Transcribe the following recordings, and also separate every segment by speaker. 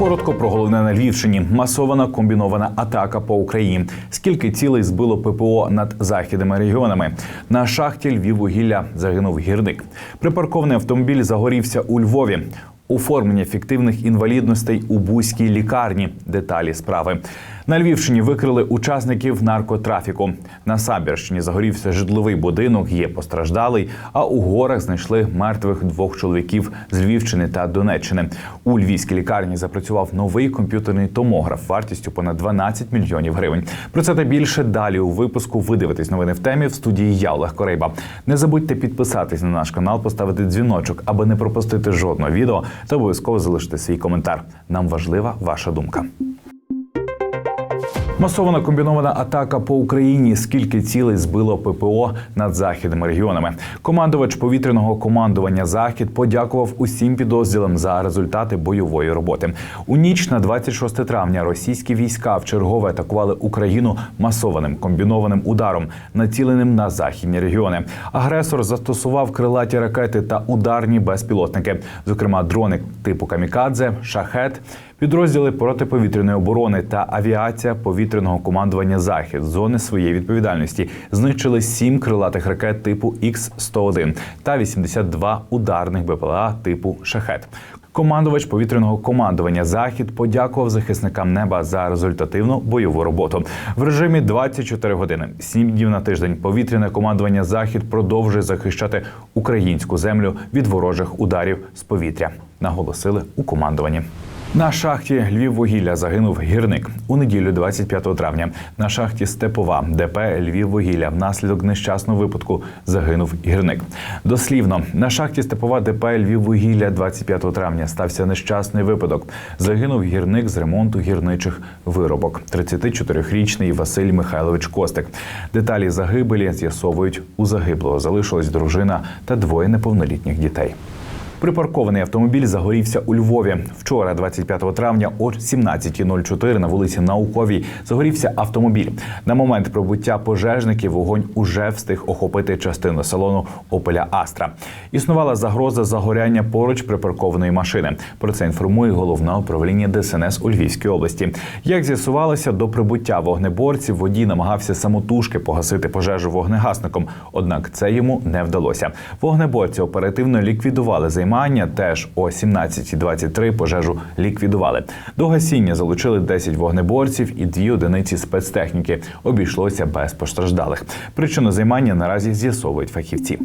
Speaker 1: Коротко про головне на Львівщині. Масована комбінована атака по Україні. Скільки цілей збило ППО над західними регіонами? На шахті Львіввугілля загинув гірник. Припаркований автомобіль загорівся у Львові. Оформлення фіктивних інвалідностей у бузькій лікарні. Деталі справи. На Львівщині викрили учасників наркотрафіку. На Самбірщині загорівся житловий будинок, є постраждалий. А у горах знайшли мертвих двох чоловіків з Львівщини та Донеччини. У львівській лікарні запрацював новий комп'ютерний томограф вартістю понад 12 мільйонів гривень. Про це та більше далі у випуску. Ви дивитесь новини в темі в студії я Олег Корейба. Не забудьте підписатись на наш канал, поставити дзвіночок, аби не пропустити жодного відео, та обов'язково залишити свій коментар. Нам важлива ваша думка. Масована комбінована атака по Україні. Скільки цілей збило ППО над західними регіонами? Командувач повітряного командування Захід подякував усім підрозділам за результати бойової роботи. У ніч на 26 травня російські війська вчергове атакували Україну масованим комбінованим ударом, націленим на західні регіони. Агресор застосував крилаті ракети та ударні безпілотники, зокрема дрони типу камікадзе, шахет. Підрозділи протиповітряної оборони та авіація повітряного командування Захід зони своєї відповідальності знищили сім крилатих ракет типу Х-101 та 82 ударних БПЛА типу Шахет. Командувач повітряного командування Захід подякував захисникам неба за результативну бойову роботу в режимі 24 години, 7 днів на тиждень. Повітряне командування Захід продовжує захищати українську землю від ворожих ударів з повітря. Наголосили у командуванні. На шахті Львіввугілля загинув гірник у неділю, 25 травня. На шахті Степова ДП Львіввугілля внаслідок нещасного випадку загинув гірник. Дослівно на шахті Степова ДП Львіввугілля 25 травня стався нещасний випадок. Загинув гірник з ремонту гірничих виробок. 34-річний Василь Михайлович Костик. Деталі загибелі з'ясовують у загиблого. Залишилась дружина та двоє неповнолітніх дітей. Припаркований автомобіль загорівся у Львові. Вчора, 25 травня, о 17.04 на вулиці Науковій загорівся автомобіль. На момент прибуття пожежників вогонь уже встиг охопити частину салону Опеля Астра. Існувала загроза загоряння поруч припаркованої машини. Про це інформує головне управління ДСНС у Львівській області. Як з'ясувалося, до прибуття вогнеборців водій намагався самотужки погасити пожежу вогнегасником. Однак це йому не вдалося. Вогнеборці оперативно ліквідували займання. Теж о 17.23 пожежу ліквідували. До гасіння залучили 10 вогнеборців і дві одиниці спецтехніки. Обійшлося без постраждалих. Причину займання наразі з'ясовують фахівці.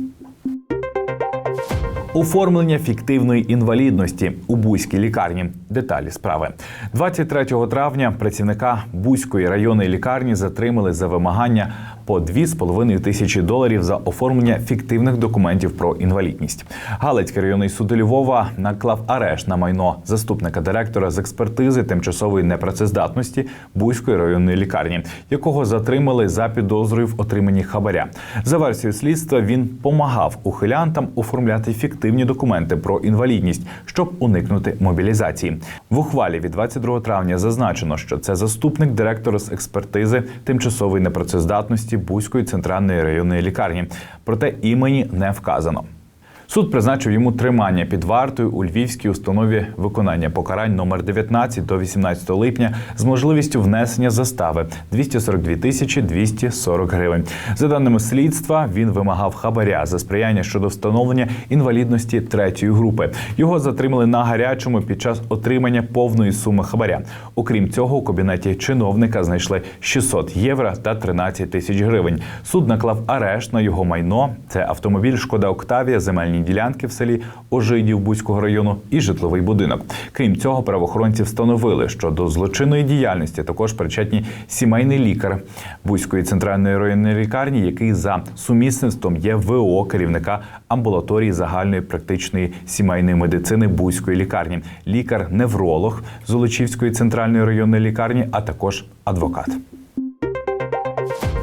Speaker 1: Оформлення фіктивної інвалідності у Бузькій лікарні. Деталі справи 23 травня працівника Бузької районної лікарні затримали за вимагання по 2,5 тисячі доларів за оформлення фіктивних документів про інвалідність. Галицький районний суд Львова наклав арешт на майно заступника директора з експертизи тимчасової непрацездатності Бузької районної лікарні, якого затримали за підозрою в отриманні хабаря. За версією слідства він помагав ухилянтам оформляти фіктивні документи про інвалідність, щоб уникнути мобілізації. В ухвалі від 22 травня зазначено, що це заступник директора з експертизи тимчасової непрацездатності Бузької центральної районної лікарні. Проте імені не вказано. Суд призначив йому тримання під вартою у львівській установі виконання покарань номер 19 до 18 липня з можливістю внесення застави 242 тисячі 240 гривень. За даними слідства, він вимагав хабаря за сприяння щодо встановлення інвалідності третьої групи. Його затримали на гарячому під час отримання повної суми хабаря. Окрім цього, у кабінеті чиновника знайшли 600 євро та 13 тисяч гривень. Суд наклав арешт на його майно. Це автомобіль Шкода Октавія, земельні ділянки в селі Ожидів Бузького району і житловий будинок. Крім цього, правоохоронці встановили, що до злочинної діяльності також причетні сімейний лікар Бузької центральної районної лікарні, який за сумісництвом є ВО керівника амбулаторії загальної практичної сімейної медицини Бузької лікарні, лікар-невролог Золочівської центральної районної лікарні, а також адвокат.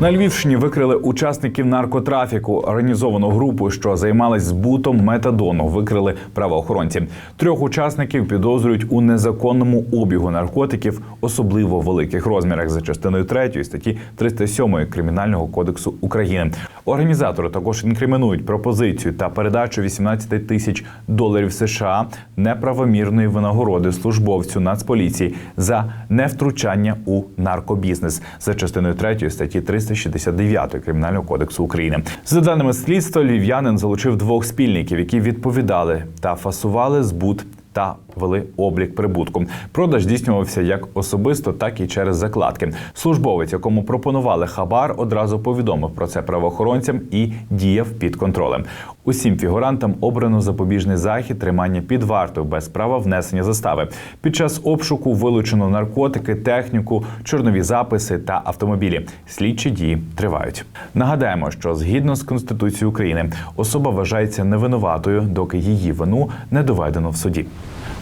Speaker 1: На Львівщині викрили учасників наркотрафіку. Організовану групу, що займалась збутом метадону, викрили правоохоронці. Трьох учасників підозрюють у незаконному обігу наркотиків, особливо в великих розмірах за частиною 3 статті 307 кримінального кодексу України. Організатори також інкримінують пропозицію та передачу 18 тисяч доларів США неправомірної винагороди службовцю Нацполіції за невтручання у наркобізнес за частиною 3 статті 369 кримінального кодексу України. За даними слідства, львів'янин залучив двох спільників, які відповідали та фасували збут. Та вели облік прибутку. Продаж здійснювався як особисто, так і через закладки. Службовець, якому пропонували хабар, одразу повідомив про це правоохоронцям і діяв під контролем. Усім фігурантам обрано запобіжний захід тримання під вартою без права внесення застави. Під час обшуку вилучено наркотики, техніку, чорнові записи та автомобілі. Слідчі дії тривають. Нагадаємо, що згідно з конституцією України особа вважається невинуватою, доки її вину не доведено в суді.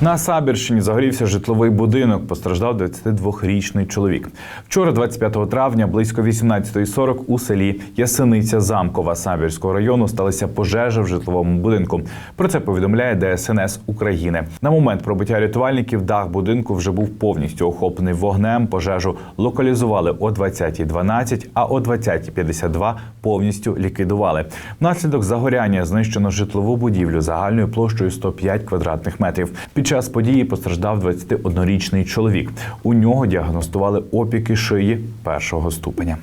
Speaker 1: На Сабірщині загорівся житловий будинок. Постраждав 22-річний чоловік. Вчора, 25 травня, близько 18.40 у селі Ясиниця Замкова Сабірського району сталася пожежа в житловому будинку. Про це повідомляє ДСНС України. На момент пробиття рятувальників дах будинку вже був повністю охоплений вогнем. Пожежу локалізували о 20.12, а о 20.52 повністю ліквідували. Внаслідок загоряння знищено житлову будівлю загальною площею 105 квадратних метрів. Під час події постраждав 21-річний чоловік. У нього діагностували опіки шиї першого ступеня.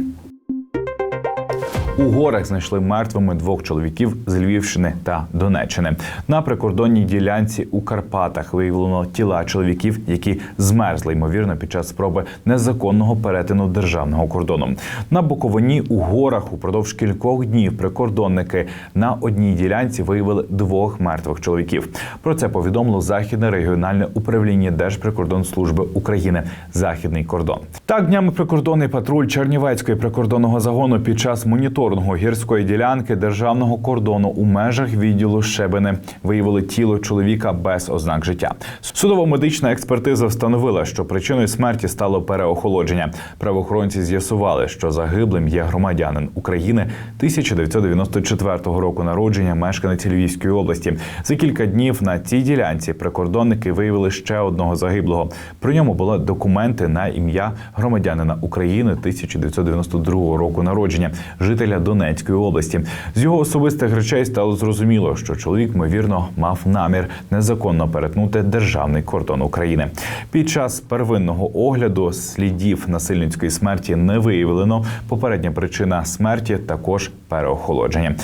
Speaker 1: У горах знайшли мертвими двох чоловіків з Львівщини та Донеччини. На прикордонній ділянці у Карпатах виявлено тіла чоловіків, які змерзли ймовірно під час спроби незаконного перетину державного кордону. На Буковині у горах упродовж кількох днів прикордонники на одній ділянці виявили двох мертвих чоловіків. Про це повідомило західне регіональне управління Держприкордонслужби України Західний кордон. Так днями прикордонний патруль Чернівецької прикордонного загону під час моніторингу гірської ділянки державного кордону у межах відділу Щебини виявили тіло чоловіка без ознак життя. Судово-медична експертиза встановила, що причиною смерті стало переохолодження. Правоохоронці з'ясували, що загиблим є громадянин України 1994 року народження, мешканець Львівської області. За кілька днів на цій ділянці прикордонники виявили ще одного загиблого. При ньому були документи на ім'я громадянина України 1992 року народження, жителя Донецької області. З його особистих речей стало зрозуміло, що чоловік ймовірно мав намір незаконно перетнути державний кордон України. Під час первинного огляду слідів насильницької смерті не виявлено. Попередня причина смерті також переохолодження.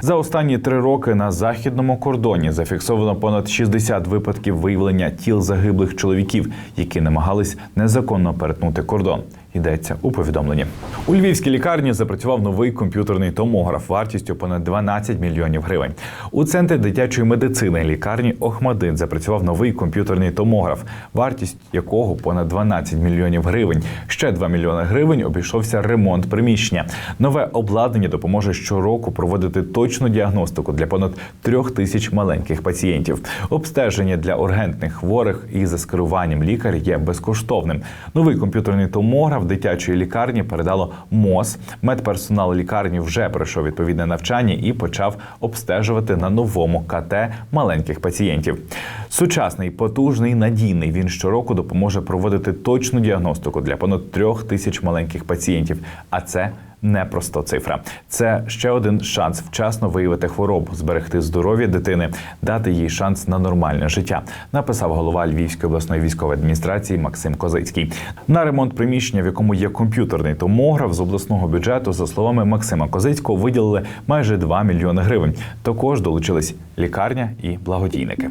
Speaker 1: За останні три роки на західному кордоні зафіксовано понад 60 випадків виявлення тіл загиблих чоловіків, які намагались незаконно перетнути кордон. Йдеться у повідомленні. У львівській лікарні запрацював новий комп'ютерний томограф вартістю понад 12 мільйонів гривень. У центрі дитячої медицини лікарні Охмадин запрацював новий комп'ютерний томограф, вартість якого понад 12 мільйонів гривень. Ще 2 мільйони гривень обійшовся ремонт приміщення. Нове обладнання допоможе щороку проводити точну діагностику для понад трьох тисяч маленьких пацієнтів. Обстеження для ургентних хворих і за скеруванням лікаря є безкоштовним. Новий комп'ютерний томограф дитячої лікарні передало МОЗ. Медперсонал лікарні вже пройшов відповідне навчання і почав обстежувати на новому КТ маленьких пацієнтів. Сучасний, потужний, надійний. Він щороку допоможе проводити точну діагностику для понад трьох тисяч маленьких пацієнтів. А це не просто цифра. Це ще один шанс вчасно виявити хворобу, зберегти здоров'я дитини, дати їй шанс на нормальне життя. Написав голова Львівської обласної військової адміністрації Максим Козицький. На ремонт приміщення, в якому є комп'ютерний томограф з обласного бюджету, за словами Максима Козицького, виділили майже 2 мільйони гривень. Також долучились лікарня і благодійники.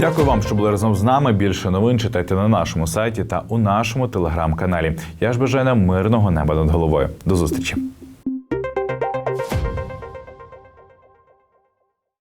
Speaker 1: Дякую вам, що були разом з нами. Більше новин читайте на нашому сайті та у нашому телеграм-каналі. Я ж бажаю нам мирного неба над головою. До зустрічі.